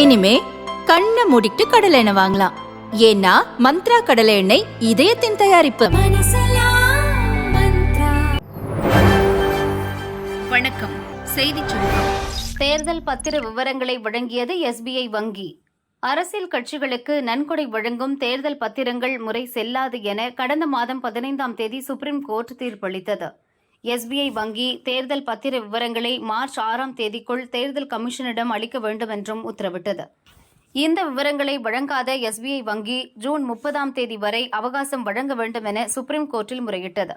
இனிமே கண்ணை மூடிட்டு கடலை எண்ணெய் வாங்கலாம். ஏன்னா மந்த்ரா கடலை எண்ணெய் இதயத்தின் தயாரிப்பு. வணக்கம். செய்தி சுருக்கம். தேர்தல் பத்திர விவரங்களை வழங்கியது எஸ்பிஐ வங்கி. அரசியல் கட்சிகளுக்கு நன்கொடை வழங்கும் தேர்தல் பத்திரங்கள் முறை செல்லாது என கடந்த மாதம் பதினைந்தாம் தேதி சுப்ரீம் கோர்ட் தீர்ப்பளித்தது. எஸ்பிஐ வங்கி தேர்தல் பத்திர விவரங்களை மார்ச் ஆறாம் தேதிக்குள் தேர்தல் கமிஷனிடம் அளிக்க வேண்டும் என்றும் உத்தரவிட்டது. இந்த விவரங்களை வழங்காத எஸ்பிஐ வங்கி ஜூன் முப்பதாம் தேதி வரை அவகாசம் வழங்க வேண்டும் என சுப்ரீம் கோர்ட்டில் முறையிட்டது.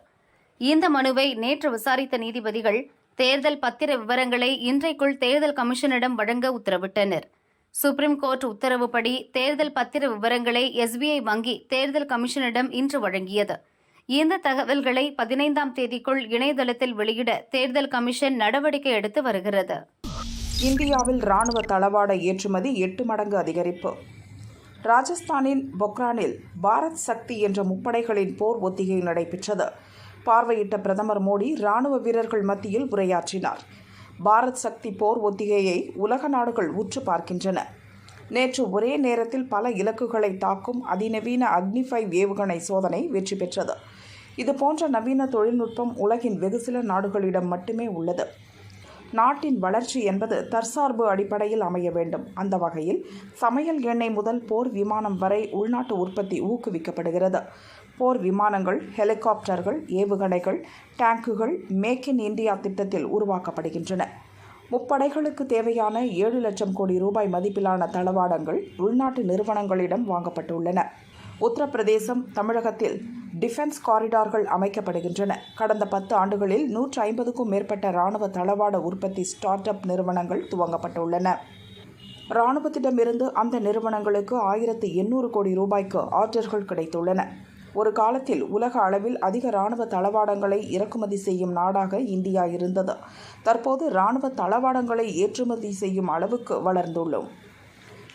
இந்த மனுவை நேற்று விசாரித்த நீதிபதிகள் தேர்தல் பத்திர விவரங்களை இன்றைக்குள் தேர்தல் கமிஷனிடம் வழங்க உத்தரவிட்டனர். சுப்ரீம் கோர்ட் உத்தரவுப்படி தேர்தல் பத்திர விவரங்களை எஸ்பிஐ வங்கி தேர்தல் கமிஷனிடம் இன்று வழங்கியது. இந்த தகவல்களை பதினைந்தாம் தேதிக்குள் இணையதளத்தில் வெளியிட தேர்தல் கமிஷன் நடவடிக்கை எடுத்து வருகிறது. இந்தியாவில் ராணுவ தளவாட ஏற்றுமதி எட்டு மடங்கு அதிகரிப்பு. ராஜஸ்தானின் பொக்ரானில் பாரத் சக்தி என்ற முப்படைகளின் போர் ஒத்திகை நடைபெற்றது. பார்வையிட்ட பிரதமர் மோடி ராணுவ வீரர்கள் மத்தியில் உரையாற்றினார். பாரத் சக்தி போர் ஒத்திகையை உலக நாடுகள் உற்று பார்க்கின்றன. நேற்று ஒரே நேரத்தில் பல இலக்குகளை தாக்கும் அதிநவீன அக்னிஃபை ஏவுகணை சோதனை வெற்றி பெற்றது. இது போன்ற நவீன தொழில்நுட்பம் உலகின் வெகு சில நாடுகளிடம் மட்டுமே உள்ளது. நாட்டின் வளர்ச்சி என்பது தற்சார்பு அடிப்படையில் அமைய வேண்டும். அந்த வகையில் சமையல் எண்ணெய் முதல் போர் விமானம் வரை உள்நாட்டு உற்பத்தி ஊக்குவிக்கப்படுகிறது. போர் விமானங்கள் ஹெலிகாப்டர்கள் ஏவுகணைகள் டேங்குகள் மேக் இன் இந்தியா திட்டத்தில் உருவாக்கப்படுகின்றன. முப்படைகளுக்கு தேவையான ஏழு லட்சம் கோடி ரூபாய் மதிப்பிலான தளவாடங்கள் உள்நாட்டு நிறுவனங்களிடம் வாங்கப்பட்டுள்ளன. உத்தரப்பிரதேசம் தமிழகத்தில் டிஃபென்ஸ் காரிடார்கள் அமைக்கப்படுகின்றன. கடந்த பத்து ஆண்டுகளில் நூற்று ஐம்பதுக்கும் மேற்பட்ட இராணுவ தளவாட உற்பத்தி ஸ்டார்ட் அப் நிறுவனங்கள் துவங்கப்பட்டுள்ளன. இராணுவத்திடமிருந்து அந்த நிறுவனங்களுக்கு ஆயிரத்து எண்ணூறு கோடி ரூபாய்க்கு ஆர்டர்கள் கிடைத்துள்ளன. ஒரு காலத்தில் உலக அளவில் அதிக இராணுவ தளவாடங்களை இறக்குமதி செய்யும் நாடாக இந்தியா இருந்தது. தற்போது இராணுவ தளவாடங்களை ஏற்றுமதி செய்யும் அளவுக்கு வளர்ந்துள்ளோம்.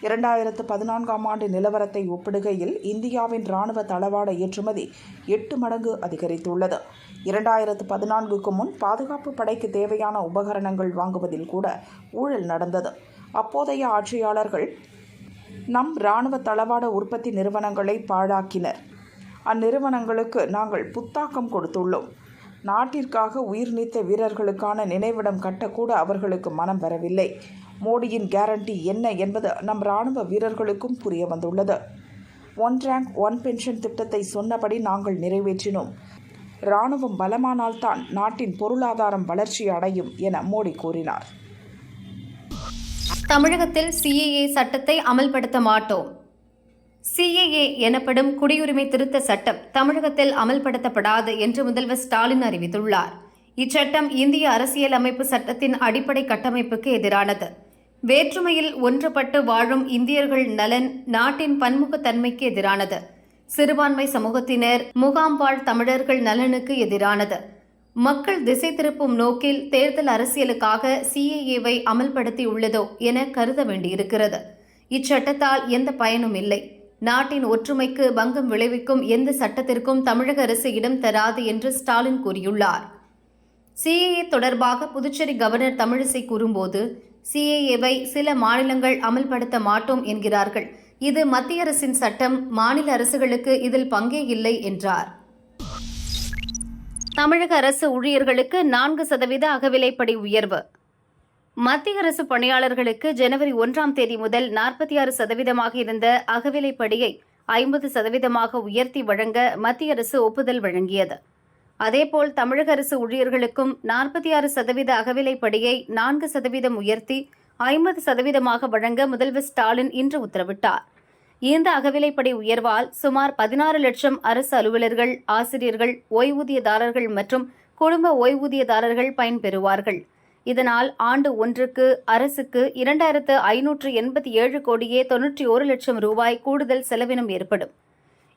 இரண்டாயிரத்து பதினான்காம் ஆண்டு நிலவரத்தை ஒப்பிடுகையில் இந்தியாவின் இராணுவ தளவாட ஏற்றுமதி எட்டு மடங்கு அதிகரித்துள்ளது. இரண்டாயிரத்து பதினான்குக்கு முன் பாதுகாப்பு படைக்கு தேவையான உபகரணங்கள் வாங்குவதில் கூட ஊழல் நடந்தது. அப்போதைய ஆட்சியாளர்கள் நம் இராணுவ தளவாட உற்பத்தி நிறுவனங்களை பாழாக்கினர். அந்நிறுவனங்களுக்கு நாங்கள் புத்தாக்கம் கொடுத்துள்ளோம். நாட்டிற்காக உயிர் நீத்த வீரர்களுக்கான நினைவிடம் கட்டக்கூட அவர்களுக்கு மனம் வரவில்லை. மோடியின் கேரண்டி என்ன என்பது நம் ராணுவ வீரர்களுக்கும் புரிய வந்துள்ளது. ஒன் ரேங்க் ஒன் பென்ஷன் திட்டத்தை சொன்னபடி நாங்கள் நிறைவேற்றினோம். இராணுவம் பலமானால்தான் நாட்டின் பொருளாதாரம் வளர்ச்சி அடையும் என மோடி கூறினார். தமிழகத்தில் சிஏஏ சட்டத்தை அமல்படுத்த மாட்டோம். சிஏஏ எனப்படும் குடியுரிமை திருத்த சட்டம் தமிழகத்தில் அமல்படுத்தப்படாது என்று முதல்வர் ஸ்டாலின் அறிவித்துள்ளார். இச்சட்டம் இந்திய அரசியல் அமைப்பு சட்டத்தின் அடிப்படை கட்டமைப்புக்கு எதிரானது. வேற்றுமையில் ஒன்றுபட்டு வாழும் இந்தியர்கள் நலன் நாட்டின் பன்முகத்தன்மைக்கு எதிரானது. சிறுபான்மை சமூகத்தினர் முகாம் வாழ் தமிழர்கள் நலனுக்கு எதிரானது. மக்கள் திசை திருப்பும் நோக்கில் தேர்தல் அரசியலுக்காக சிஏஏவை அமல்படுத்தியுள்ளதோ என கருத வேண்டியிருக்கிறது. இச்சட்டத்தால் எந்த பயனும் இல்லை. நாட்டின் ஒற்றுமைக்கு பங்கம் விளைவிக்கும் எந்த சட்டத்திற்கும் தமிழக அரசு இடம் தராது என்று ஸ்டாலின் கூறியுள்ளார். சிஏஏ தொடர்பாக புதுச்சேரி கவர்னர் தமிழிசை கூறும்போது சிஏஏவை சில மாநிலங்கள் அமல்படுத்த மாட்டோம் என்கிறார்கள். இது மத்திய அரசின் சட்டம் மாநில அரசுகளுக்கு இதில் பங்கே இல்லை என்றார். தமிழக அரசு ஊழியர்களுக்கு நான்கு சதவீத அகவிலைப்படி உயர்வு. மத்திய அரசு பணியாளர்களுக்கு ஜனவரி ஒன்றாம் தேதி முதல் நாற்பத்தி ஆறு சதவீதமாக இருந்த அகவிலைப்படியை ஐம்பது சதவீதமாக உயர்த்தி வழங்க மத்திய அரசு ஒப்புதல் வழங்கியது. அதேபோல் தமிழக அரசு ஊழியர்களுக்கும் நாற்பத்தி ஆறு சதவீத அகவிலைப்படியை நான்கு சதவீதம் உயர்த்தி ஐம்பது சதவீதமாக வழங்க முதல்வர் ஸ்டாலின் இன்று உத்தரவிட்டார். இந்த அகவிலைப்படி உயர்வால் சுமார் பதினாறு லட்சம் அரசு அலுவலர்கள் ஆசிரியர்கள் ஓய்வூதியதாரர்கள் மற்றும் குடும்ப ஓய்வூதியதாரர்கள் பயன்பெறுவார்கள். இதனால் ஆண்டு ஒன்றுக்கு அரசுக்கு இரண்டாயிரத்து ஐநூற்று எண்பத்தி ஏழு கோடியே தொன்னூற்றி ஒரு லட்சம் ரூபாய் கூடுதல் செலவினம் ஏற்படும்.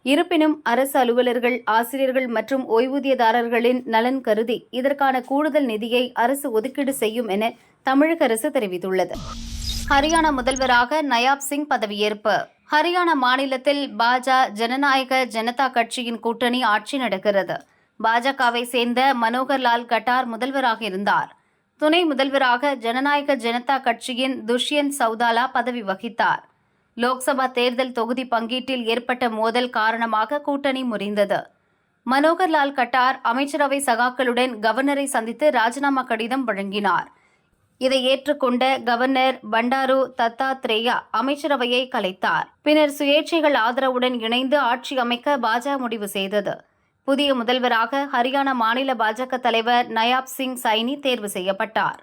இருப்பினும் அரசு அலுவலர்கள் ஆசிரியர்கள் மற்றும் ஓய்வூதியதாரர்களின் நலன் கருதி இதற்கான கூடுதல் நிதியை அரசு ஒதுக்கீடு செய்யும் என தமிழக அரசு தெரிவித்துள்ளது. ஹரியானா முதல்வராக நயாப் சிங் பதவியேற்பு. ஹரியானா மாநிலத்தில் பாஜக ஜனநாயக ஜனதா கட்சியின் கூட்டணி ஆட்சி நடக்கிறது. பாஜகவை சேர்ந்த மனோகர் லால் கட்டார் முதல்வராக இருந்தார். துணை முதல்வராக ஜனநாயக ஜனதா கட்சியின் துஷ்யந்த் சௌதாலா பதவி வகித்தார். லோக்சபா தேர்தல் தொகுதி பங்கீட்டில் ஏற்பட்ட மோதல் காரணமாக கூட்டணி முறிந்தது. மனோகர்லால் கட்டார் அமைச்சரவை சகாக்களுடன் கவர்னரை சந்தித்து ராஜினாமா கடிதம் வழங்கினார். இதை ஏற்றுக்கொண்ட கவர்னர் பண்டாரு தத்தாத்ரேயா அமைச்சரவையை கலைத்தார். பின்னர் சுயேட்சைகள் ஆதரவுடன் இணைந்து ஆட்சி அமைக்க பாஜக முடிவு செய்தது. புதிய முதல்வராக ஹரியானா மாநில பாஜக தலைவர் நயாப் சிங் சைனி தேர்வு செய்யப்பட்டார்.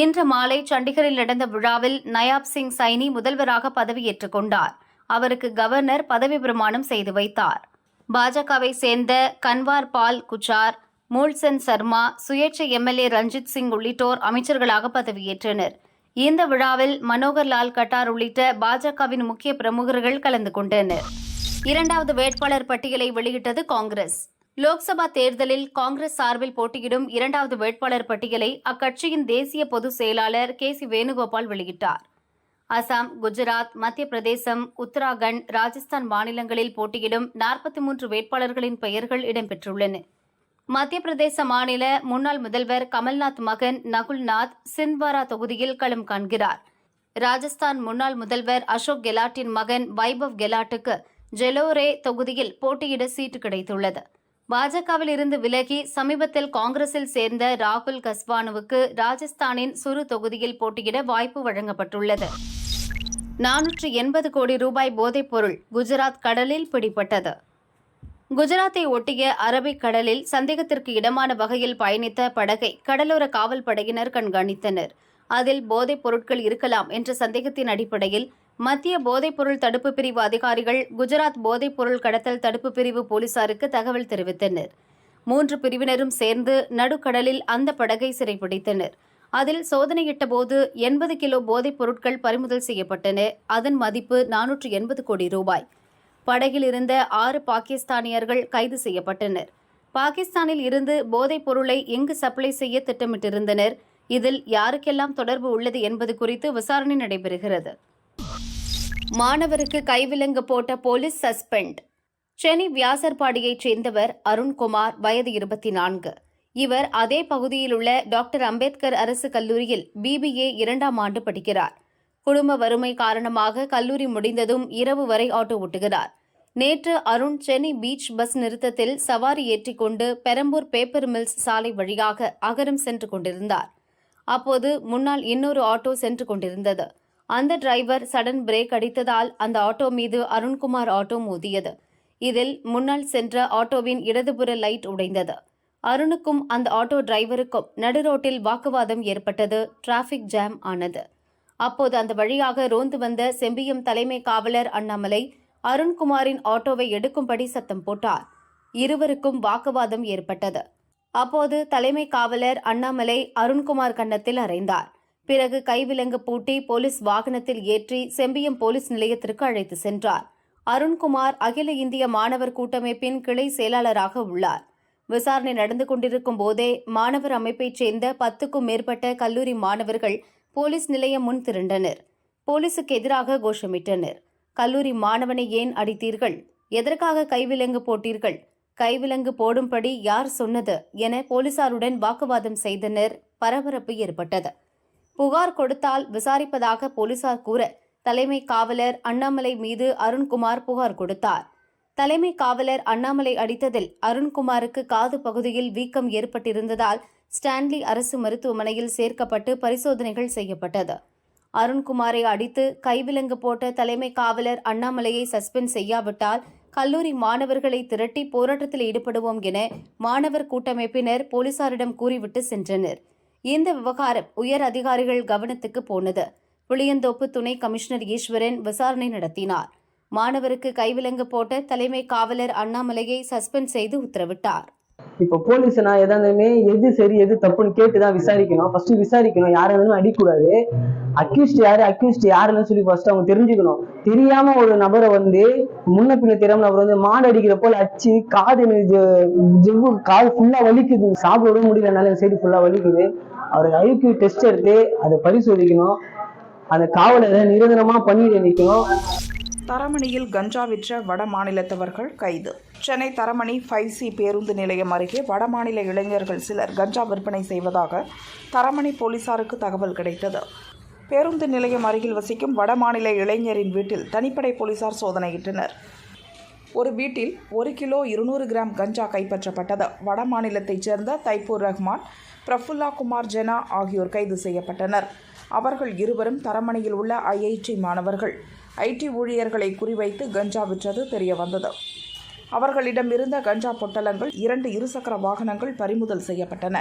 இன்று மாலை சண்டிகரில் நடந்த விழாவில் நயாப் சிங் சைனி முதல்வராக பதவியேற்றுக் கொண்டார். அவருக்கு கவர்னர் பதவி பிரமாணம் செய்து வைத்தார். பாஜகவை சேர்ந்த கன்வார் பால் குச்சார் மூல்சன் சர்மா சுயேட்சை எம்எல்ஏ ரஞ்சித் சிங் உள்ளிட்டோர் அமைச்சர்களாக பதவியேற்றனர். இந்த விழாவில் மனோகர் லால் கட்டார் உள்ளிட்ட பாஜகவின் முக்கிய பிரமுகர்கள் கலந்து கொண்டனர். இரண்டாவது வேட்பாளர் பட்டியலை வெளியிட்டது காங்கிரஸ். லோக்சபா தேர்தலில் காங்கிரஸ் சார்பில் போட்டியிடும் இரண்டாவது வேட்பாளர் பட்டியலை அக்கட்சியின் தேசிய பொதுச் செயலாளர் கே சி வேணுகோபால் வெளியிட்டார். அசாம் குஜராத் மத்திய பிரதேசம் உத்தராகண்ட் ராஜஸ்தான் மாநிலங்களில் போட்டியிடும் நாற்பத்தி மூன்று வேட்பாளர்களின் பெயர்கள் இடம்பெற்றுள்ளன. மத்திய பிரதேச மாநில முன்னாள் முதல்வர் கமல்நாத் மகன் நகுல்நாத் சிந்த்வாரா தொகுதியில் களம் காண்கிறார். ராஜஸ்தான் முன்னாள் முதல்வர் அசோக் கெலாட்டின் மகன் வைபவ் கெலாட்டுக்கு ஜெலோரே தொகுதியில் போட்டியிட சீட்டு கிடைத்துள்ளது. பாஜகவில் இருந்து விலகி சமீபத்தில் காங்கிரஸில் சேர்ந்த ராகுல் கஸ்வானுவுக்கு ராஜஸ்தானின் சுரு தொகுதியில் போட்டியிட வாய்ப்பு வழங்கப்பட்டுள்ளது. நானூற்று எண்பது கோடி ரூபாய் போதைப்பொருள் குஜராத் கடலில் பிடிபட்டது. குஜராத்தை ஒட்டிய அரபிக் கடலில் சந்தேகத்திற்கு இடமான வகையில் பயணித்த படகை கடலோர காவல் படையினர் கண்காணித்தனர். அதில் போதைப் பொருட்கள் இருக்கலாம் என்ற சந்தேகத்தின் அடிப்படையில் மத்திய போதைப்பொருள் தடுப்பு பிரிவு அதிகாரிகள் குஜராத் போதைப்பொருள் கடத்தல் தடுப்பு பிரிவு போலீசாருக்கு தகவல் தெரிவித்தனர். மூன்று பிரிவினரும் சேர்ந்து நடுக்கடலில் அந்த படகை சிறைப்பிடித்தனர் அதில் சோதனையிட்டபோது எண்பது கிலோ போதைப் பொருட்கள் பறிமுதல் செய்யப்பட்டன. அதன் மதிப்பு நானூற்று எண்பது கோடி ரூபாய். படகில் இருந்த ஆறு பாகிஸ்தானியர்கள் கைது செய்யப்பட்டனர். பாகிஸ்தானில் இருந்து போதைப் பொருளை எங்கு சப்ளை செய்ய திட்டமிட்டிருந்தனர்? இதில் யாருக்கெல்லாம் தொடர்பு உள்ளது என்பது குறித்து விசாரணை நடைபெறுகிறது. மாணவருக்கு கைவிலங்கு போட்ட போலீஸ் சஸ்பெண்ட். சென்னை வியாசர்பாடியைச் சேர்ந்தவர் அருண்குமார் வயது இருபத்தி நான்கு இவர் அதே பகுதியில் உள்ள டாக்டர் அம்பேத்கர் அரசு கல்லூரியில் பிபிஏ இரண்டாம் ஆண்டு படிக்கிறார். குடும்ப வறுமை காரணமாக கல்லூரி முடிந்ததும் இரவு வரை ஆட்டோ ஓட்டுகிறார். நேற்று அருண் சென்னை பீச் பஸ் நிறுத்தத்தில் சவாரி ஏற்றிக்கொண்டு பெரம்பூர் பேப்பர் மில்ஸ் சாலை வழியாக அகரம் சென்று கொண்டிருந்தார். அப்போது முன்னால் இன்னொரு ஆட்டோ சென்று கொண்டிருந்தது. அந்த டிரைவர் சடன் பிரேக் அடித்ததால் அந்த ஆட்டோ மீது அருண்குமார் ஆட்டோ மோதியது. இதில் முன்னால் சென்ற ஆட்டோவின் இடதுபுற லைட் உடைந்தது. அருணுக்கும் அந்த ஆட்டோ டிரைவருக்கும் நடுரோட்டில் வாக்குவாதம் ஏற்பட்டது. டிராஃபிக் ஜாம் ஆனது. அப்போது அந்த வழியாக ரோந்து வந்த செம்பியம் தலைமை காவலர் அண்ணாமலை அருண்குமாரின் ஆட்டோவை எடுக்கும்படி சத்தம் போட்டார். இருவருக்கும் வாக்குவாதம் ஏற்பட்டது. அப்போது தலைமை காவலர் அண்ணாமலை அருண்குமார் கன்னத்தில் அறைந்தார். பிறகு கைவிலங்கு பூட்டி போலீஸ் வாகனத்தில் ஏற்றி செம்பியம் போலீஸ் நிலையத்திற்கு அழைத்து சென்றார். அருண்குமார் அகில இந்திய மாணவர் கூட்டமைப்பின் கிளை செயலாளராக உள்ளார். விசாரணை நடந்து கொண்டிருக்கும் போதே மாணவர் அமைப்பைச் சேர்ந்த பத்துக்கும் மேற்பட்ட கல்லூரி மாணவர்கள் போலீஸ் நிலையம் முன் திரண்டனர். போலீசுக்கு எதிராக கோஷமிட்டனர். கல்லூரி மாணவனை ஏன் அடித்தீர்கள்? எதற்காக கைவிலங்கு போட்டீர்கள்? கைவிலங்கு போடும்படி யார் சொன்னது? என போலீசாருடன் வாக்குவாதம் செய்தனர். பரபரப்பு ஏற்பட்டது. புகார் கொடுத்தால் விசாரிப்பதாக போலீசார் கூற தலைமை காவலர் அண்ணாமலை மீது அருண்குமார் புகார் கொடுத்தார். தலைமை காவலர் அண்ணாமலை அடித்ததில் அருண்குமாருக்கு காது பகுதியில் வீக்கம் ஏற்பட்டிருந்ததால் ஸ்டான்லி அரசு மருத்துவமனையில் சேர்க்கப்பட்டு பரிசோதனைகள் செய்யப்பட்டது. அருண்குமாரை அடித்து கைவிலங்கு போட்ட தலைமை காவலர் அண்ணாமலையை சஸ்பெண்ட் செய்யாவிட்டால் கல்லூரி மாணவர்களை திரட்டி போராட்டத்தில் ஈடுபடுவோம் என மாணவர் கூட்டமைப்பினர் போலீசாரிடம் கூறிவிட்டு சென்றனர். இந்த விவகாரம் உயர் அதிகாரிகள் கவனத்துக்கு போனது. புளியந்தோப்பு துணை கமிஷனர் ஈஸ்வரன் விசாரணை நடத்தினார். மாணவருக்கு கைவிலங்கு போட்ட தலைமை காவலர் அண்ணாமலையை சஸ்பெண்ட் செய்து உத்தரவிட்டார். இப்போ போலீஸ் நான் எதா இருந்தாலுமே எது சரி எது தப்புன்னு கேட்டு தான் விசாரிக்கணும். ஃபர்ஸ்ட் விசாரிக்கணும். யாரும் இருந்தாலும் அடிக்கக்கூடாது அக்யூஸ்ட் யாரு அக்யூஸ்ட் யாருன்னு சொல்லி ஃபர்ஸ்ட் அவங்க தெரிஞ்சுக்கணும். தெரியாம ஒரு நபரை வந்து முன்ன பின்ன தெரியாம நபர் வந்து மாடு அடிக்கிற போல அடிச்சு காது ஜெவ்வு காது ஃபுல்லா வலிக்குது. சாப்பிட முடியலனால சைடு ஃபுல்லா வலிக்குது. அவருக்கு ஐக்கியூ டெஸ்ட் எடுத்து அதை பரிசோதிக்கணும். அந்த காவலரை நிரந்தரமா பண்ணிட்டு நிற்கணும் தரமணியில் கஞ்சா விற்ற வட மாநிலத்தவர்கள் கைது. சென்னை தரமணி ஃபைவ் சி பேருந்து நிலையம் அருகே வடமாநில இளைஞர்கள் சிலர் கஞ்சா விற்பனை செய்வதாக தரமணி போலீசாருக்கு தகவல் கிடைத்தது. பேருந்து நிலையம் அருகில் வசிக்கும் வடமாநில இளைஞரின் வீட்டில் தனிப்படை போலீசார் சோதனையிட்டனர். ஒரு வீட்டில் ஒரு கிலோ இருநூறு கிராம் கஞ்சா கைப்பற்றப்பட்டது. வட மாநிலத்தைச் சேர்ந்த தைப்பூர் ரஹ்மான் பிரஃபுல்லா குமார் ஜெனா ஆகியோர் கைது செய்யப்பட்டனர். அவர்கள் இருவரும் தரமணியில் உள்ள ஐஐடி மாணவர்கள். ஐடி ஊழியர்களை குறிவைத்து கஞ்சா விற்றது தெரிய வந்தது அவர்களிடம் இருந்த கஞ்சா பொட்டலங்கள் இரண்டு இருசக்கர வாகனங்கள் பறிமுதல் செய்யப்பட்டன.